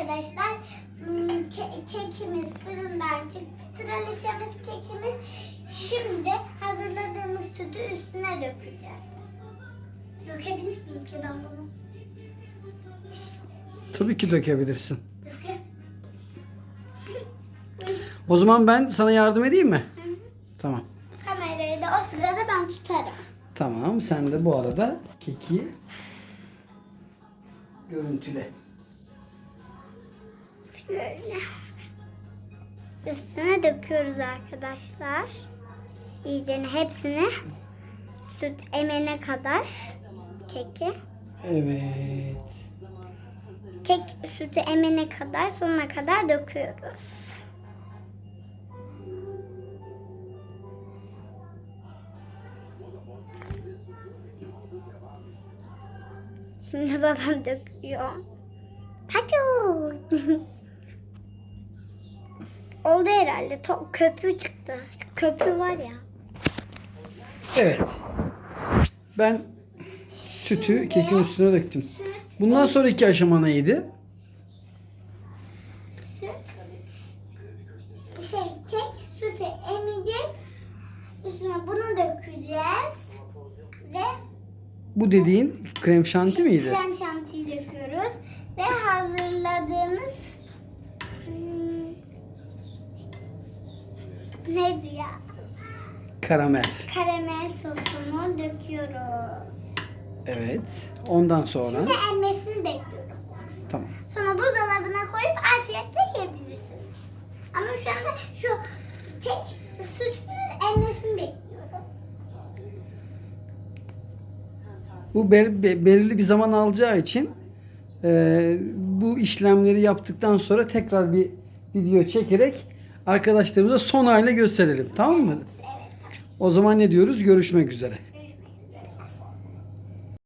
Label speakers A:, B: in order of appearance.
A: arkadaşlar hmm, ke- kekimiz fırından çıktı. Traliçemiz kekimiz. Şimdi hazırladığımız sütü üstüne dökeceğiz. Dökebilir miyim ki ben bunu?
B: Tabii ki dökebilirsin.
A: Döke.
B: O zaman ben sana yardım edeyim mi? Tamam.
A: Kamerayı da o sırada ben tutarım.
B: Tamam sen de bu arada keki görüntüle.
A: Şöyle. Üstüne döküyoruz arkadaşlar. İyice hepsini süt emene kadar keki.
B: Evet.
A: Kek sütü emene kadar sonuna kadar döküyoruz. Şimdi babam döküyor. Paço. Oldu herhalde. To- köpüğü çıktı. Köpüğü var ya.
B: Evet. Ben sütü kekin üstüne döktüm. Bundan sonraki aşama neydi?
A: süt. Şey kek sütü emecek. Üstüne bunu dökeceğiz. Ve
B: Bu dediğin krem şanti miydi?
A: Krem şantiyi döküyoruz. Ve hazırladığımız neydi ya?
B: Karamel.
A: Karamel sosunu döküyoruz.
B: Evet. Ondan sonra
A: Şimdi emmesini bekliyorum.
B: tamam.
A: Sonra buzdolabına koyup afiyetle yiyebilirsiniz. Ama şu anda şu kek sütünün emmesini bekliyorum.
B: Bu bel- be- belirli bir zaman alacağı için e, bu işlemleri yaptıktan sonra tekrar bir video çekerek arkadaşlarımıza son hale gösterelim. Tamam mı? O zaman ne diyoruz? Görüşmek üzere.